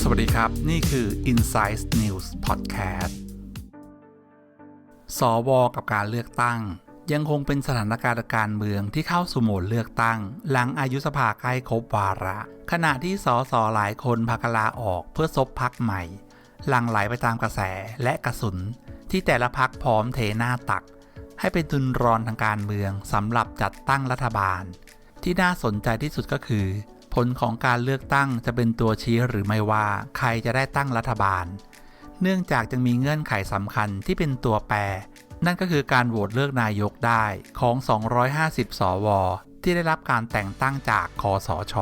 สวัสดีครับ นี่คือ Insight News Podcast สวกับการเลือกตั้ง ยังคงเป็นสถานการณ์การเมืองที่เข้าสู่โหมดเลือกตั้ง หลังอายุสภาใกล้ครบวาระ ขณะที่สสหลายคนพักลาออกเพื่อซบพักใหม่ หลังไหลไปตามกระแสและกระสุน ที่แต่ละพักพร้อมเทหน้าตักให้เป็นทุนรอนทางการเมืองสำหรับจัดตั้งรัฐบาล ที่น่าสนใจที่สุดก็คือ ผลของการเลือกตั้งจะเป็นตัวชี้หรือไม่ว่าใครจะได้ตั้งรัฐบาล เนื่องจากจึงมีเงื่อนไขสำคัญที่เป็นตัวแปร นั่นก็คือการโหวตเลือกนายกได้ของ 250 สว ที่ได้รับการแต่งตั้งจากคอสช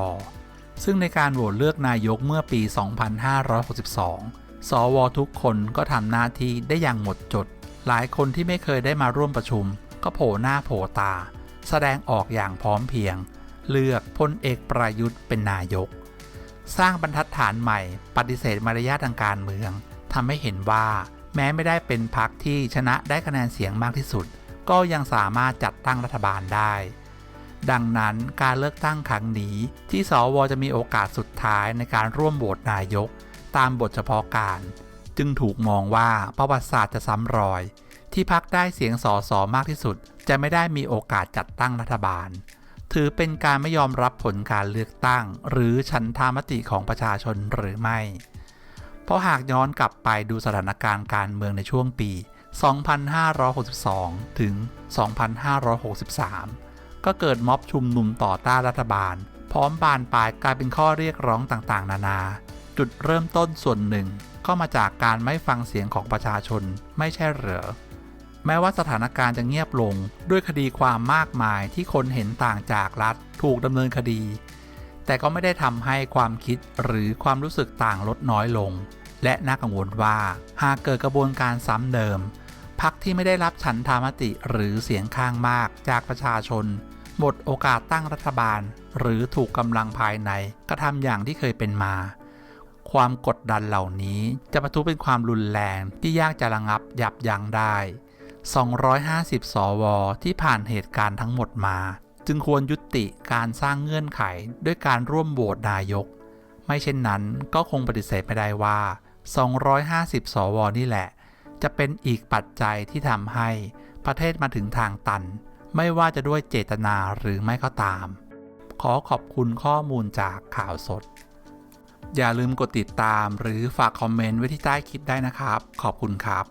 ซึ่งในการโหวตเลือกนายกเมื่อปี 2562 สวทุกคนก็ทำหน้าที่ได้อย่างหมดจด หลายคนที่ไม่เคยได้มาร่วมประชุม ก็โผล่หน้าโผล่ตา แสดงออกอย่างพร้อมเพียง เลือกพลเอกประยุทธ์เป็นนายก สร้างบรรทัดฐานใหม่ ปฏิเสธมารยาททางการเมืองทำให้เห็นว่าแม้ไม่ได้เป็นพรรคที่ชนะได้คะแนนเสียงมากที่สุด ก็ยังสามารถจัดตั้งรัฐบาลได้ ดังนั้นการเลือกตั้งครั้งนี้ที่สวจะมีโอกาสสุดท้ายในการร่วมโหวตนายก ตามบทเฉพาะการ จึงถูกมองว่าประวัติศาสตร์จะซ้ำรอย ที่พักได้เสียงสอสอมากที่สุด จะไม่ได้มีโอกาสจัดตั้งรัฐบาล ถือเป็นการไม่ยอมรับผลการเลือกตั้ง หรือชันทามติของประชาชนหรือไม่ เพราะหากย้อนกลับไปดูสถานการณ์การเมืองในช่วงปี 2562 ถึง 2563 ก็เกิดม็อบชุมนุมต่อต้านรัฐบาล พร้อมบานปลายกลายเป็นข้อเรียกร้องต่างๆ นานา จุดเริ่มต้นส่วนหนึ่งก็มาจากการไม่ฟังเสียงของประชาชนไม่ใช่เหรอ แม้ว่าสถานการณ์จะเงียบลง ด้วยคดีความมากมายที่คนเห็นต่างจากรัฐถูกดำเนินคดี แต่ก็ไม่ได้ทำให้ความคิดหรือความรู้สึกต่างลดน้อยลง และน่ากังวลว่า หากเกิดกระบวนการซ้ำเดิมพรรคที่ไม่ได้รับฉันทามติหรือเสียงข้างมากจากประชาชน หมดโอกาสตั้งรัฐบาล หรือถูกกำลังภายในกระทำอย่างที่เคยเป็นมา ความกดดันเหล่านี้จะประทุเป็นความรุนแรงที่ยากจะระงับยับยั้งได้ 250 สว ที่ผ่านเหตุการณ์ทั้งหมดมา จึงควรยุติการสร้างเงื่อนไขด้วยการร่วมโหวตนายก ไม่เช่นนั้นก็คงปฏิเสธไม่ได้ว่า 250 สว นี่แหละ จะเป็นอีกปัจจัยที่ทำให้ประเทศมาถึงทางตัน ไม่ว่าจะด้วยเจตนาหรือไม่ก็ตาม ขอขอบคุณข้อมูลจากข่าวสด อย่าลืมกดติดตามหรือฝากคอมเมนต์ไว้ที่ใต้คลิปได้นะครับ ขอบคุณครับ